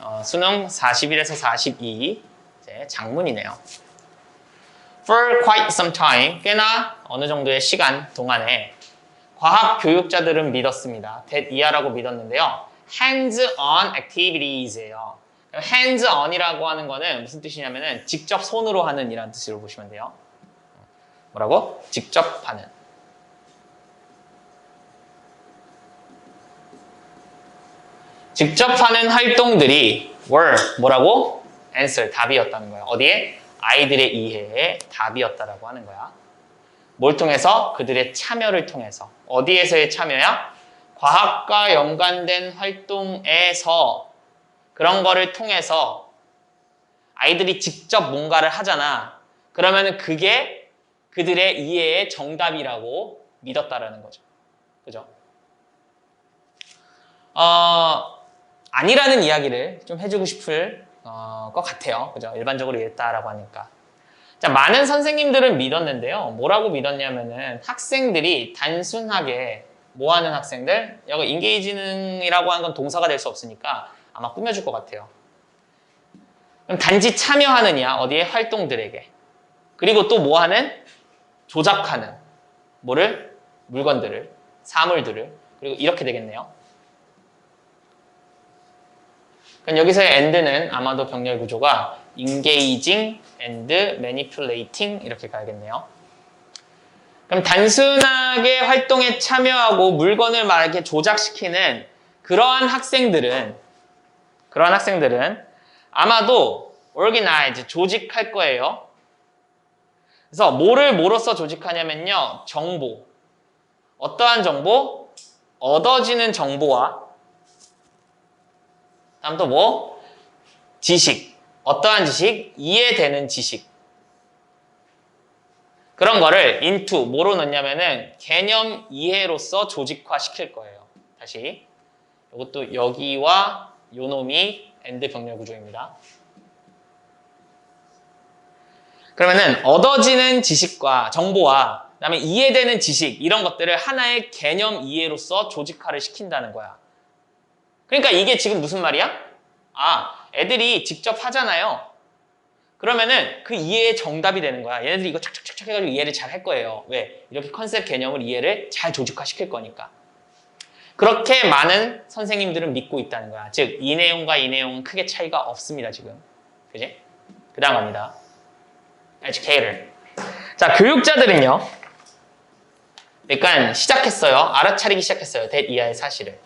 어, 수능 41에서 42 이제 장문이네요. For quite some time, 꽤나 어느 정도의 시간 동안에 과학 교육자들은 믿었습니다. that 이하라고 믿었는데요. hands-on activities예요. hands-on이라고 하는 거는 무슨 뜻이냐면은 직접 손으로 하는 이라는 뜻으로 보시면 돼요. 뭐라고? 직접 하는. 직접 하는 활동들이 were 뭐라고? answer 답이었다는 거예요. 어디에? 아이들의 이해에 답이었다라고 하는 거야. 뭘 통해서? 그들의 참여를 통해서. 어디에서의 참여야? 과학과 연관된 활동에서 그런 거를 통해서 아이들이 직접 뭔가를 하잖아. 그러면 그게 그들의 이해의 정답이라고 믿었다라는 거죠. 그죠? 어, 아니라는 이야기를 좀 해주고 싶을 어, 것 같아요. 그죠? 일반적으로 이랬다라고 하니까. 자, 많은 선생님들은 믿었는데요. 뭐라고 믿었냐면은 학생들이 단순하게 뭐 하는 학생들? 여기 인게이지능이라고 하는 건 동사가 될 수 없으니까 아마 꾸며줄 것 같아요. 그럼 단지 참여하느냐, 어디에 활동들에게. 그리고 또 뭐 하는? 조작하는. 뭐를? 물건들을, 사물들을. 그리고 이렇게 되겠네요. 그럼 여기서의 and는 아마도 병렬 구조가 engaging and manipulating 이렇게 가야겠네요. 그럼 단순하게 활동에 참여하고 물건을 막 이렇게 조작시키는 그러한 학생들은 그러한 학생들은 아마도 organize 조직할 거예요. 그래서 뭐를 뭐로써 조직하냐면요. 정보. 어떠한 정보? 얻어지는 정보와 다음 또 뭐? 지식. 어떠한 지식? 이해되는 지식. 그런 거를 into 뭐로 넣냐면은 개념 이해로서 조직화 시킬 거예요. 다시. 이것도 여기와 요 놈이 엔드 병렬 구조입니다. 그러면은 얻어지는 지식과 정보와 그다음에 이해되는 지식 이런 것들을 하나의 개념 이해로서 조직화를 시킨다는 거야. 그러니까 이게 지금 무슨 말이야? 아, 애들이 직접 하잖아요. 그러면은 그 이해의 정답이 되는 거야. 얘네들이 이거 착착착착 해가지고 이해를 잘 할 거예요. 왜? 이렇게 컨셉 개념을 이해를 잘 조직화 시킬 거니까. 그렇게 많은 선생님들은 믿고 있다는 거야. 즉, 이 내용과 이 내용은 크게 차이가 없습니다, 지금. 그지? 그 다음 갑니다. educator. 자, 교육자들은요. 약간 시작했어요. 알아차리기 시작했어요. 대 이하의 사실을.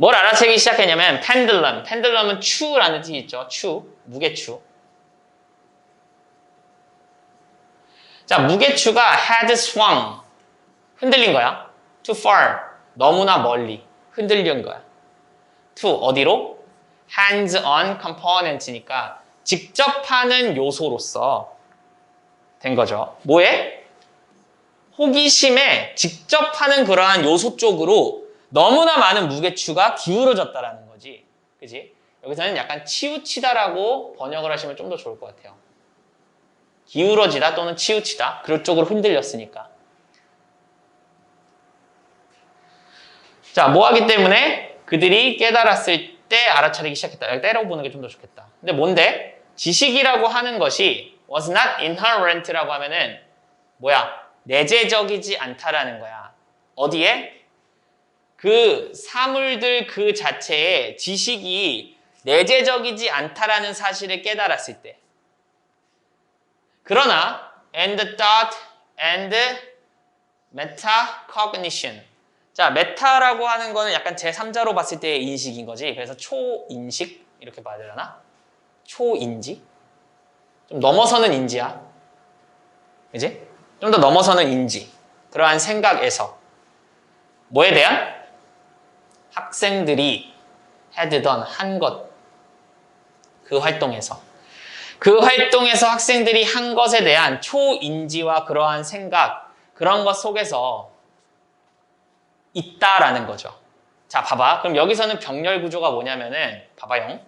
뭘 알아채기 시작했냐면 펜들럼. 펜들럼은 추라는 뜻이 있죠. 추. 무게추. 자, 무게추가 had swung. 흔들린 거야. too far. 너무나 멀리. 흔들린 거야. to 어디로? hands on component니까 직접 하는 요소로서 된 거죠. 뭐에? 호기심에 직접 하는 그러한 요소 쪽으로 너무나 많은 무게추가 기울어졌다라는 거지. 그지? 여기서는 약간 치우치다라고 번역을 하시면 좀 더 좋을 것 같아요. 기울어지다 또는 치우치다. 그럴 쪽으로 흔들렸으니까. 자, 뭐 하기 때문에 그들이 깨달았을 때 알아차리기 시작했다. 때려보는 게 좀 더 좋겠다. 근데 뭔데? 지식이라고 하는 것이 was not inherent라고 하면은 뭐야? 내재적이지 않다라는 거야. 어디에? 그 사물들 그 자체에 지식이 내재적이지 않다라는 사실을 깨달았을 때. 그러나 and thought and metacognition. 자, 메타라고 하는 거는 약간 제3자로 봤을 때의 인식인 거지. 그래서 초인식 이렇게 봐야 되려나? 초인지? 좀 넘어서는 인지야. 그지? 좀 더 넘어서는 인지. 그러한 생각에서 뭐에 대한 학생들이 해드던 한 것. 그 활동에서. 그 활동에서 학생들이 한 것에 대한 초인지와 그러한 생각, 그런 것 속에서 있다라는 거죠. 자, 봐봐. 그럼 여기서는 병렬 구조가 뭐냐면은, 봐봐요.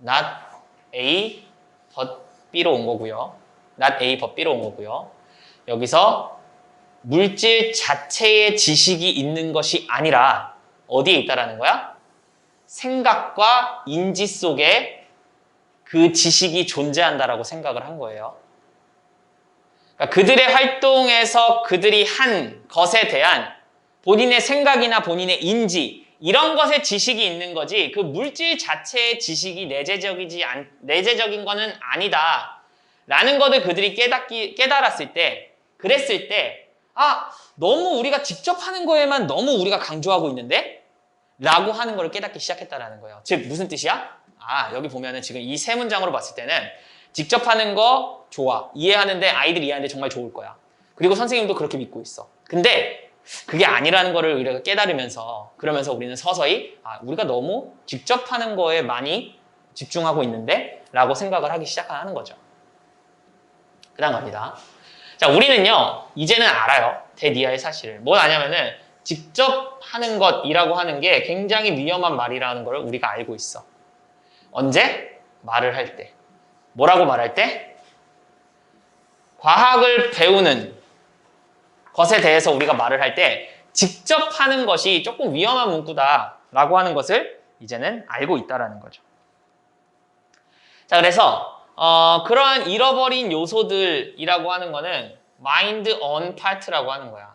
not A, but B로 온 거고요. not A, but B로 온 거고요. 여기서 물질 자체의 지식이 있는 것이 아니라 어디에 있다라는 거야? 생각과 인지 속에 그 지식이 존재한다라고 생각을 한 거예요. 그러니까 그들의 활동에서 그들이 한 것에 대한 본인의 생각이나 본인의 인지 이런 것에 지식이 있는 거지 그 물질 자체의 지식이 내재적이지 않, 내재적인 거는 아니다. 라는 것을 그들이 깨닫기, 깨달았을 때 그랬을 때 아, 너무 우리가 직접 하는 거에만 너무 우리가 강조하고 있는데? 라고 하는 걸 깨닫기 시작했다라는 거예요. 즉, 무슨 뜻이야? 아, 여기 보면은 지금 이 세 문장으로 봤을 때는 직접 하는 거 좋아. 이해하는데 아이들이 이해하는데 정말 좋을 거야. 그리고 선생님도 그렇게 믿고 있어. 근데 그게 아니라는 거를 우리가 깨달으면서 그러면서 우리는 서서히 아, 우리가 너무 직접 하는 거에 많이 집중하고 있는데 라고 생각을 하기 시작하는 거죠. 그 다음 갑니다. 자, 우리는요, 이제는 알아요. 대니아의 사실을. 뭘 아냐면은, 직접 하는 것이라고 하는 게 굉장히 위험한 말이라는 걸 우리가 알고 있어. 언제? 말을 할 때. 뭐라고 말할 때? 과학을 배우는 것에 대해서 우리가 말을 할 때, 직접 하는 것이 조금 위험한 문구다라고 하는 것을 이제는 알고 있다라는 거죠. 자, 그래서 어, 그러한 잃어버린 요소들이라고 하는 거는 mind on part라고 하는 거야.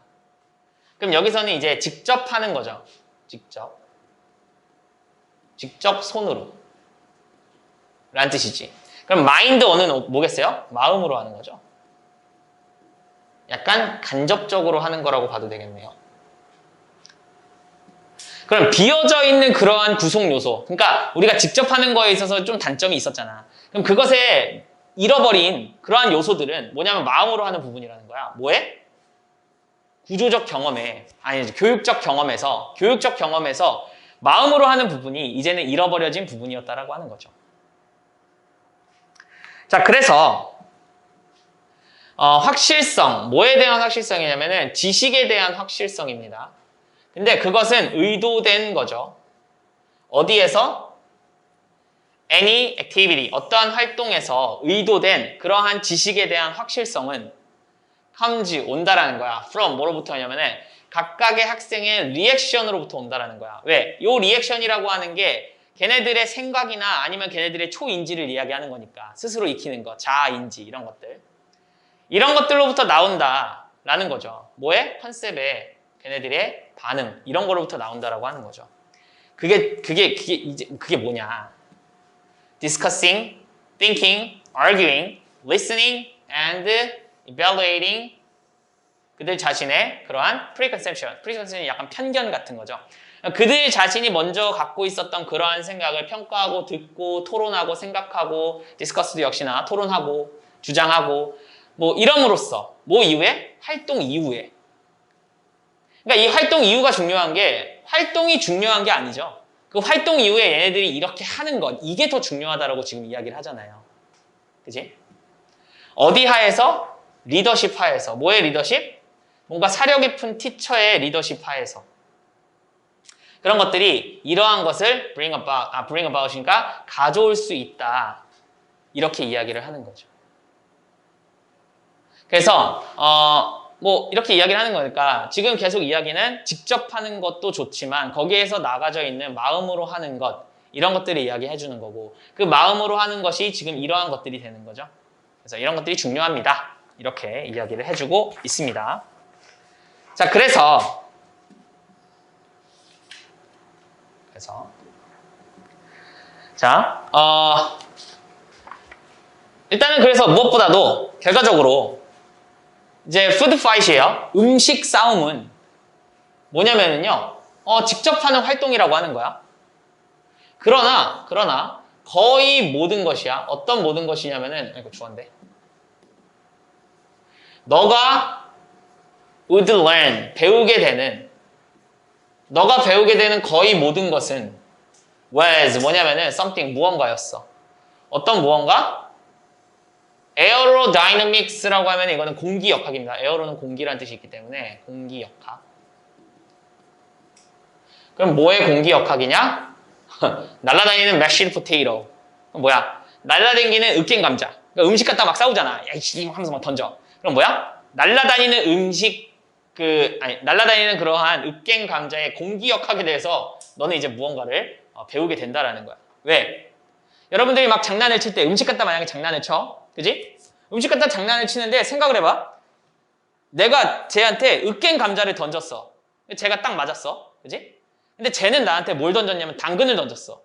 그럼 여기서는 이제 직접 하는 거죠. 직접. 직접 손으로. 라는 뜻이지. 그럼 mind on은 뭐겠어요? 마음으로 하는 거죠. 약간 간접적으로 하는 거라고 봐도 되겠네요. 그럼 비어져 있는 그러한 구성 요소. 그러니까 우리가 직접 하는 거에 있어서 좀 단점이 있었잖아. 그럼 그것에 잃어버린 그러한 요소들은 뭐냐면 마음으로 하는 부분이라는 거야. 뭐에? 구조적 경험에, 아니, 교육적 경험에서, 교육적 경험에서 마음으로 하는 부분이 이제는 잃어버려진 부분이었다라고 하는 거죠. 자, 그래서, 어, 확실성, 뭐에 대한 확실성이냐면은 지식에 대한 확실성입니다. 근데 그것은 의도된 거죠. 어디에서? Any activity, 어떠한 활동에서 의도된 그러한 지식에 대한 확실성은 comes, 온다라는 거야. from, 뭐로부터 하냐면은 각각의 학생의 리액션으로부터 온다라는 거야. 왜? 요 리액션이라고 하는 게 걔네들의 생각이나 아니면 걔네들의 초인지를 이야기하는 거니까. 스스로 익히는 거, 자아인지, 이런 것들. 이런 것들로부터 나온다라는 거죠. 뭐에? 컨셉에 걔네들의 반응, 이런 거로부터 나온다라고 하는 거죠. 그게, 그게, 그게, 이제, 그게 뭐냐. Discussing, thinking, arguing, listening, and evaluating 그들 자신의 그러한 preconception, preconception이 약간 편견 같은 거죠. 그들 자신이 먼저 갖고 있었던 그러한 생각을 평가하고 듣고 토론하고 생각하고 디스커스도 역시나 토론하고 주장하고 뭐 이럼으로써 뭐 이후에 활동 이후에 그러니까 이 활동 이유가 중요한 게 활동이 중요한 게 아니죠. 그 활동 이후에 얘네들이 이렇게 하는 것 이게 더 중요하다라고 지금 이야기를 하잖아요. 그지? 어디 하에서? 리더십 하에서. 뭐의 리더십? 뭔가 사려 깊은 티처의 리더십 하에서. 그런 것들이 이러한 것을 bring about, 아, bring about이니까 가져올 수 있다. 이렇게 이야기를 하는 거죠. 그래서, 어, 뭐, 이렇게 이야기를 하는 거니까 지금 계속 이야기는 직접 하는 것도 좋지만 거기에서 나가져 있는 마음으로 하는 것, 이런 것들을 이야기해 주는 거고 그 마음으로 하는 것이 지금 이러한 것들이 되는 거죠. 그래서 이런 것들이 중요합니다. 이렇게 이야기를 해주고 있습니다. 자, 그래서 그래서 자, 어, 일단은 그래서 무엇보다도 결과적으로 이제 푸드 파이트예요. 음식 싸움은 뭐냐면은요, 어, 직접 하는 활동이라고 하는 거야. 그러나, 그러나, 거의 모든 것이야. 어떤 모든 것이냐면은, 이거 주어인데. 너가 would learn, 배우게 되는, 너가 배우게 되는 거의 모든 것은 was, 뭐냐면은 something, 무언가였어. 어떤 무언가? Aerodynamics라고 하면 이거는 공기 역학입니다. 에어로는 공기라는 뜻이 있기 때문에 공기 역학. 그럼 뭐의 공기 역학이냐? 날라다니는 맥시드 포테이로. 뭐야? 날라다니는 으깬 감자. 그러니까 음식 갖다 막 싸우잖아. 야 이씨 하면서 막 던져. 그럼 뭐야? 날라다니는 음식 그 아니 날라다니는 그러한 으깬 감자의 공기 역학에 대해서 너는 이제 무언가를 어, 배우게 된다라는 거야. 왜? 여러분들이 막 장난을 칠 때 음식 갖다 만약에 장난을 쳐. 그지? 음식 갖다 장난을 치는데 생각을 해봐. 내가 쟤한테 으깬 감자를 던졌어. 쟤가 딱 맞았어. 그지? 근데 쟤는 나한테 뭘 던졌냐면 당근을 던졌어.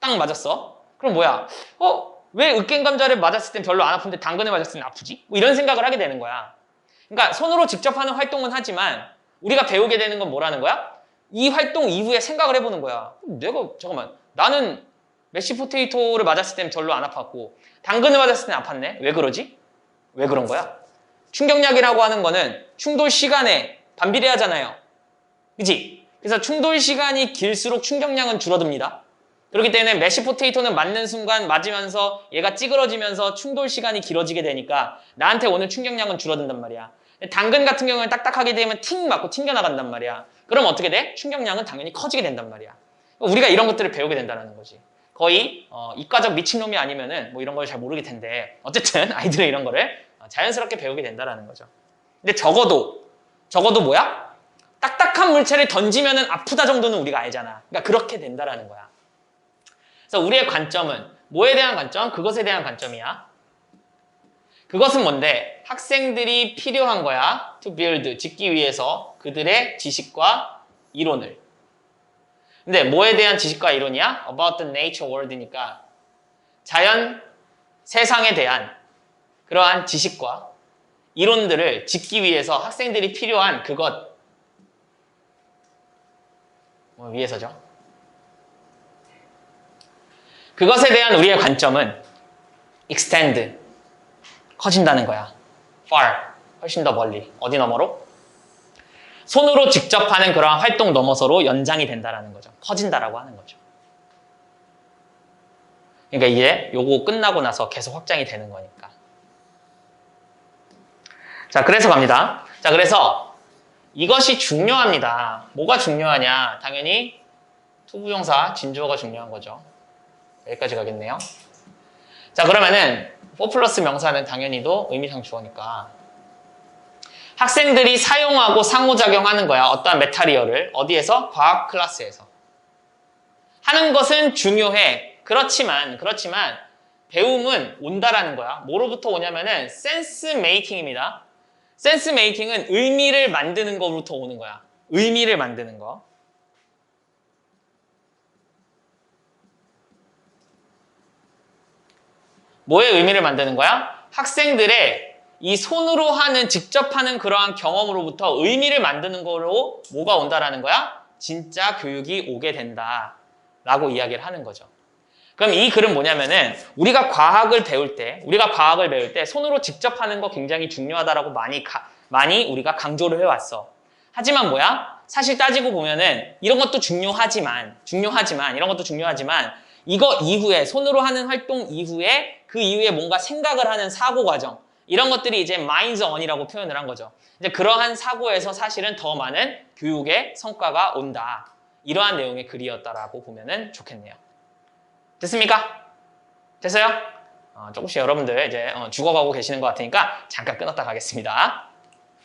딱 맞았어. 그럼 뭐야? 어? 왜 으깬 감자를 맞았을 땐 별로 안 아픈데 당근을 맞았을 땐 아프지? 뭐 이런 생각을 하게 되는 거야. 그러니까 손으로 직접 하는 활동은 하지만 우리가 배우게 되는 건 뭐라는 거야? 이 활동 이후에 생각을 해보는 거야. 내가 잠깐만 나는 메시 포테이토를 맞았을 땐 별로 안 아팠고 당근을 맞았을 땐 아팠네. 왜 그러지? 왜 그런 거야? 충격약이라고 하는 거는 충돌 시간에 반비례하잖아요. 그지? 그래서 충돌 시간이 길수록 충격량은 줄어듭니다. 그렇기 때문에 메시 포테이토는 맞는 순간 맞으면서 얘가 찌그러지면서 충돌 시간이 길어지게 되니까 나한테 오는 충격량은 줄어든단 말이야. 당근 같은 경우는 딱딱하게 되면 팅 맞고 튕겨나간단 말이야. 그럼 어떻게 돼? 충격량은 당연히 커지게 된단 말이야. 우리가 이런 것들을 배우게 된다는 거지. 거의 어, 이과적 미친놈이 아니면은 뭐 이런 걸 잘 모르게 텐데 어쨌든 아이들은 이런 거를 어, 자연스럽게 배우게 된다는 거죠. 근데 적어도 적어도 뭐야? 딱딱한 물체를 던지면은 아프다 정도는 우리가 알잖아. 그러니까 그렇게 된다라는 거야. 그래서 우리의 관점은 뭐에 대한 관점? 그것에 대한 관점이야. 그것은 뭔데? 학생들이 필요한 거야. to build, 짓기 위해서 그들의 지식과 이론을. 근데 뭐에 대한 지식과 이론이야? about the nature world니까 자연, 세상에 대한 그러한 지식과 이론들을 짓기 위해서 학생들이 필요한 그것 뭐 위해서죠. 그것에 대한 우리의 관점은 extend 커진다는 거야. far 훨씬 더 멀리 어디 너머로? 손으로 직접 하는 그러한 활동 넘어서로 연장이 된다라는 거죠. 커진다라고 하는 거죠. 그러니까 이제 요거 끝나고 나서 계속 확장이 되는 거니까. 자, 그래서 갑니다. 자, 그래서 이것이 중요합니다. 뭐가 중요하냐? 당연히 투부정사 진주어가 중요한 거죠. 여기까지 가겠네요. 자, 그러면은 4 플러스 명사는 당연히도 의미상 주어니까 학생들이 사용하고 상호작용하는 거야. 어떠한 메타리얼을 어디에서? 과학 클래스에서. 하는 것은 중요해. 그렇지만 그렇지만 배움은 온다라는 거야. 뭐로부터 오냐면은 센스 메이킹입니다. 센스 메이킹은 의미를 만드는 것부터 오는 거야. 의미를 만드는 거. 뭐의 의미를 만드는 거야? 학생들의 이 손으로 하는 직접 하는 그러한 경험으로부터 의미를 만드는 거로 뭐가 온다라는 거야? 진짜 교육이 오게 된다 라고 이야기를 하는 거죠. 그럼 이 글은 뭐냐면은 우리가 과학을 배울 때 우리가 과학을 배울 때 손으로 직접 하는 거 굉장히 중요하다라고 많이 가- 많이 우리가 강조를 해왔어. 하지만 뭐야? 사실 따지고 보면은 이런 것도 중요하지만 중요하지만 이런 것도 중요하지만 이거 이후에 손으로 하는 활동 이후에 그 이후에 뭔가 생각을 하는 사고 과정 이런 것들이 이제 마인드 언이라고 표현을 한 거죠. 이제 그러한 사고에서 사실은 더 많은 교육의 성과가 온다. 이러한 내용의 글이었다라고 보면은 좋겠네요. 됐습니까? 됐어요? 어, 조금씩 여러분들 이제 어, 죽어가고 계시는 것 같으니까 잠깐 끊었다 가겠습니다.